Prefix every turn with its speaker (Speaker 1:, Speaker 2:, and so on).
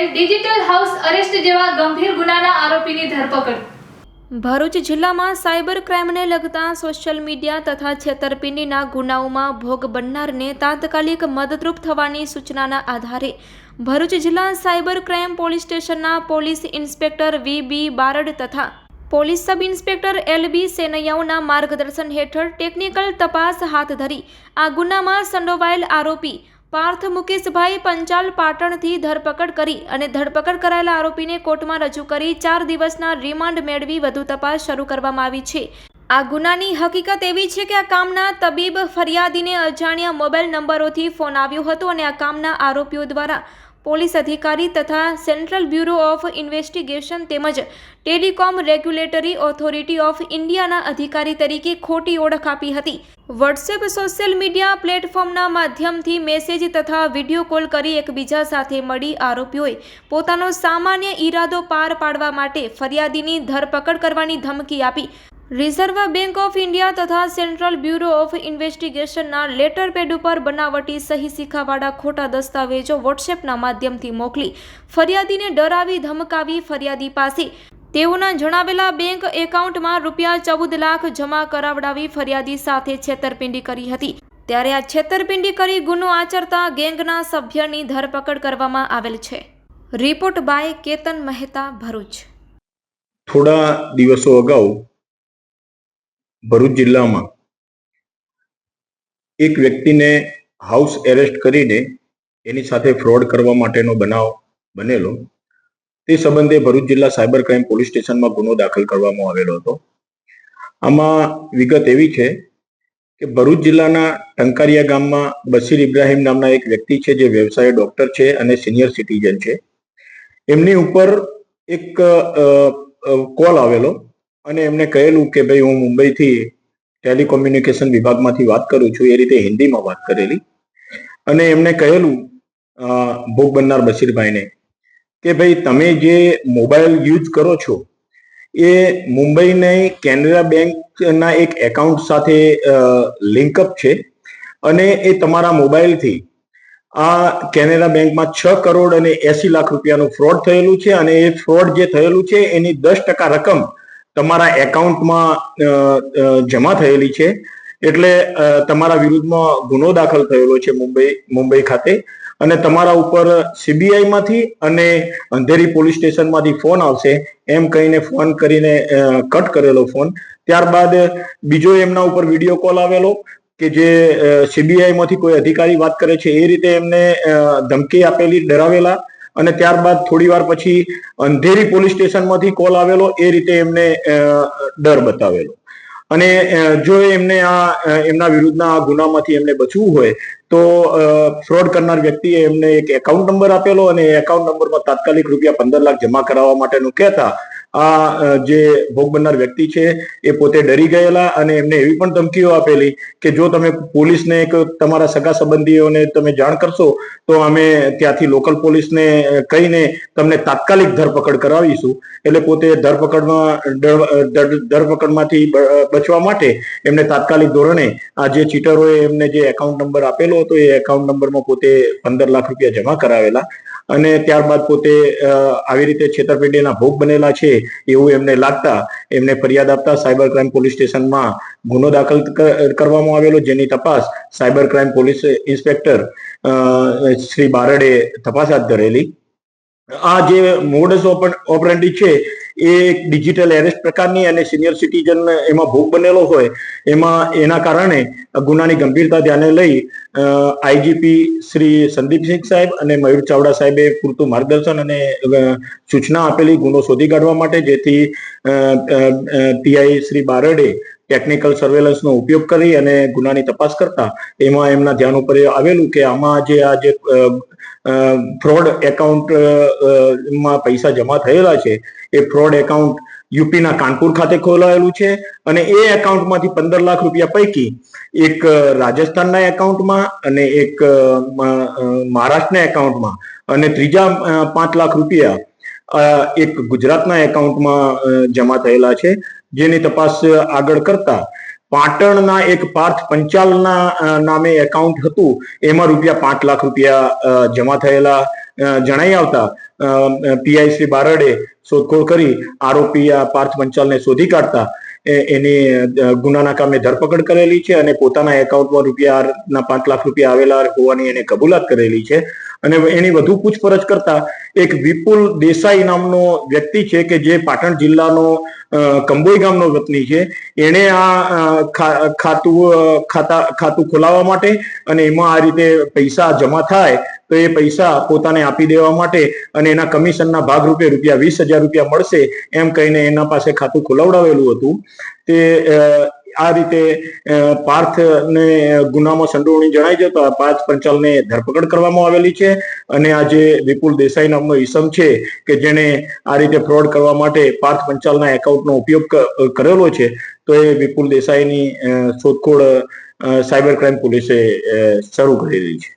Speaker 1: Bank digital house arrest જેવા ગંભીર ગુનાના આરોપીની ધરપકડ.
Speaker 2: ભરૂચ જિલ્લામાં સાયબર ક્રાઇમને લગતા સોશિયલ મીડિયા તથા છેતરપિંડીના ગુનાઓમાં ભોગ બનનારને તાત્કાલિક મદદરૂપ થવાની સૂચનાના આધારે ભરૂચ જિલ્લા સાયબર ક્રાઇમ પોલીસ સ્ટેશનના police inspector V B Barad તથા police sub inspector L B સેનૈયાઓના માર્ગદર્શન હેઠળ ટેકનિકલ તપાસ હાથ ધરી આ ગુનામાં સંડોવાયેલ આરોપી પાર્થ મુકેશભાઈ પંચાલ પાટણથી ધરપકડ કરી અને ધરપકડ કરાયેલા આરોપીને કોર્ટમાં રજૂ કરી ચાર દિવસના રિમાન્ડ મેળવી વધુ તપાસ શરૂ કરવામાં આવી છે. આ ગુનાની હકીકત એવી છે કે આ કામના તબીબ ફરિયાદીને અજાણ્યા મોબાઈલ નંબરોથી ફોન આવ્યો હતો અને આ કામના આરોપીઓ દ્વારા પોલીસ અધિકારી તથા સેન્ટ્રલ બ્યુરો ઓફ ઇન્વેસ્ટિગેશન તેમજ ટેલિકોમ રેગ્યુલેટરી ઓથોરિટી ઓફ ઇન્ડિયાના અધિકારી તરીકે ખોટી ઓળખ આપી હતી. વોટ્સએપ સોશિયલ મીડિયા પ્લેટફોર્મના માધ્યમથી મેસેજ તથા વીડિયો કોલ કરી એકબીજા સાથે મળી આરોપીઓએ પોતાનો સામાન્ય ઈરાદો પાર પાડવા માટે ફરિયાદીની ધરપકડ કરવાની ધમકી આપી. રિઝર્વ બેંક ઓફ ઇન્ડિયા તથા સેન્ટ્રલ બ્યુરો ઓફ ઇન્વેસ્ટિગેશનના લેટર પેડ ઉપર બનાવટી સહી સિક્કાવાળા ખોટા દસ્તાવેજો વોટ્સએપના માધ્યમથી મોકલી, ફરિયાદીને ડરાવી, ધમકાવી ફરિયાદી પાસે. તેઓના જણાવેલા બેંક એકાઉન્ટમાં રૂપિયા ચૌદ લાખ જમા કરાવડાવી ફરિયાદી સાથે છેતરપિંડી કરી હતી. ત્યારે આ છેતરપિંડી કરી ગુનો આચરતા ગેંગના સભ્યની ધરપકડ કરવામાં આવેલ છે. Report by Ketan Mehta Bharuch.
Speaker 3: થોડા દિવસો અગાઉ ભરૂચ જિલ્લામાં એક વ્યક્તિને હાઉસ એરેસ્ટ કરીને એની સાથે ફ્રોડ કરવા માટેનો બનાવ બનેલો. તે સંબંધે ભરૂચ જિલ્લા સાયબર ક્રાઇમ પોલીસ સ્ટેશનમાં ગુનો દાખલ કરવામાં આવેલો હતો. આમાં વિગત એવી છે કે ભરૂચ જિલ્લાના ટંકારિયા ગામમાં બશીર ઇબ્રાહિમ નામના એક વ્યક્તિ છે જે વ્યવસાય ડોક્ટર છે અને સિનિયર સિટીઝન છે. એમની ઉપર એક કોલ આવેલો. અને એમને કહેલું કે ભાઈ હું મુંબઈથી ટેલિકોમ્યુનિકેશન વિભાગમાંથી વાત કરું છું, એ રીતે હિન્દીમાં વાત કરેલી. અને એમને કહેલું ભોગ બનનાર બશીરભાઈને કે ભાઈ તમે જે મોબાઈલ યુઝ કરો છો, એ મુંબઈની કેનરા બેંકના એક એકાઉન્ટ સાથે લિંકઅપ છે અને એ તમારા મોબાઈલથી આ કેનેરા બેંકમાં છ કરોડ અને એસી લાખ રૂપિયાનું ફ્રોડ થયેલું છે અને એ ફ્રોડ જે થયેલું છે એની દસ ટકા રકમ તમારા એકાઉન્ટમાં જમા થયેલી છે. એટલે તમારા વિરુદ્ધમાં ગુનો દાખલ થયેલો છે મુંબઈ મુંબઈ ખાતે. અને તમારા ઉપર સીબીઆઈમાંથી અને અંધેરી પોલીસ સ્ટેશનમાંથી ફોન આવશે. એમ કહીને ફોન કરીને કટ કરેલો ફોન. ત્યારબાદ બીજો એમના ઉપર વીડિયો કોલ આવેલો કે જે સીબીઆઈમાંથી કોઈ અધિકારી વાત કરે છે, એ રીતે એમને ધમકી આપેલી, ડરાવેલા અને ત્યારબાદ થોડી વાર પછી અંધેરી પોલીસ સ્ટેશનમાંથી કોલ આવેલો, એ રીતે એમને ડર બતાવેલો. અને જો એમને આ એમના વિરુદ્ધના આ ગુનામાંથી એમને બચવું હોય, તો ફ્રોડ કરનાર વ્યક્તિએ એમને એક એકાઉન્ટ નંબર આપેલો અને એ એકાઉન્ટ નંબરમાં તાત્કાલિક રૂપિયા પંદર લાખ જમા કરાવવા માટેનું કહેતા આ જે ભોગ બનનાર વ્યક્તિ છે, એ પોતે ડરી ગયેલા અને એમને એવી પણ ધમકીઓ આપેલી કે જો તમે પોલીસને એક તમારા સગા સંબંધીઓને તમે જાણ કરશો, તો અમે ત્યાંથી લોકલ પોલીસને કહીને તમને તાત્કાલિક ધરપકડ કરાવીશું. એટલે પોતે ધરપકડમાં ધરપકડમાંથી બચવા માટે એમને તાત્કાલિક ધોરણે આ જે ચીટરોએ એમને જે એકાઉન્ટ નંબર આપેલો હતો, એ એકાઉન્ટ નંબરમાં પોતે પંદર લાખ રૂપિયા જમા કરાવેલા. અને ત્યારબાદ પોતે આવી રીતે છેતરપિંડીના ભોગ બનેલા છે એવું એમને લાગતા એમને ફરિયાદ આપતા સાયબર ક્રાઇમ પોલીસ સ્ટેશનમાં ગુનો દાખલ કરવામાં આવેલો, જેની તપાસ cyber crime police inspector Shri બારડે તપાસ હાથ ધરેલી. આ જે મોડસ ઓપરેન્ડી છે એ ડિજિટલ એરેસ્ટ પ્રકારની અને સિનિયર સિટીઝન એમાં ભોગ બનેલો હોય, એમાં એના કારણે ગુનાની ગંભીરતા ધ્યાને લઈ આઈજીપી શ્રી સંદીપસિંહ સાહેબ અને મયુર ચાવડા સાહેબે પૂરતું માર્ગદર્શન અને સૂચના આપેલી ગુનો શોધી કાઢવા માટે, જેથી પીઆઈ શ્રી બારડે ટેકનિકલ સર્વેલન્સનો ઉપયોગ કરી અને ગુનાની તપાસ કરતા એમાં એમના ધ્યાન ઉપર આવેલું કે આમાં જે આ જે ફ્રોડ એકાઉન્ટમાં પૈસા જમા થયેલા છે, એ ફ્રોડ એકાઉન્ટ યુપીના કાનપુર ખાતે ખોલાયેલું છે અને એ એકાઉન્ટમાંથી પંદર લાખ રૂપિયા પૈકી એક રાજસ્થાનના એકાઉન્ટમાં અને એક મહારાષ્ટ્રના એકાઉન્ટમાં અને ત્રીજા પાંચ લાખ રૂપિયા એક ગુજરાતના એકાઉન્ટમાં જમા થયેલા છે. જેની તપાસ આગળ કરતા પાટણના એક પાર્થ પંચાલના નામે એકાઉન્ટ હતું. એમાં રૂપિયા પાંચ લાખ રૂપિયા જમા થયેલા જણાઈ આવતા. પીઆઈ શ્રી બારડે શોધખોળ કરી, આરોપી આ પાર્થ પંચાલને શોધી કાઢતા. એની ગુનાના કામે ધરપકડ કરેલી છે અને પોતાના એકાઉન્ટમાં રૂપિયાના પાંચ લાખ રૂપિયા આવેલા હોવાની એને કબૂલાત કરેલી છે. અને એની વધુ પૂછપરછ કરતા એક વિપુલ દેસાઈ નામનો વ્યક્તિ છે કે જે પાટણ જિલ્લાનો કંબોઈ ગામનો વતની છે. એણે આ ખાતું ખાતા, ખાતું ખોલાવવા માટે અને એમાં આ રીતે પૈસા જમા થાય તો એ પૈસા પોતાને આપી દેવા માટે અને એના કમિશનના ભાગરૂપે રૂપિયા વીસ હજાર રૂપિયા મળશે એમ કહીને એના પાસે ખાતું ખોલાવડાવેલું હતું. તે આ રીતે અ, પાર્થને ગુનામાં સંડોવણી જણાઈ જતા પાર્થ પંચાલને ધરપકડ કરવામાં આવેલી છે અને આ જે વિપુલ દેસાઈ નામનો ઈસમ છે કે જેણે આ રીતે ફ્રોડ કરવા માટે પાર્થ પંચાલના એકાઉન્ટનો ઉપયોગ કરેલો છે તો એ વિપુલ દેસાઈની શોધખોળ સાયબર ક્રાઇમ પોલીસે શરૂ કરેલી છે.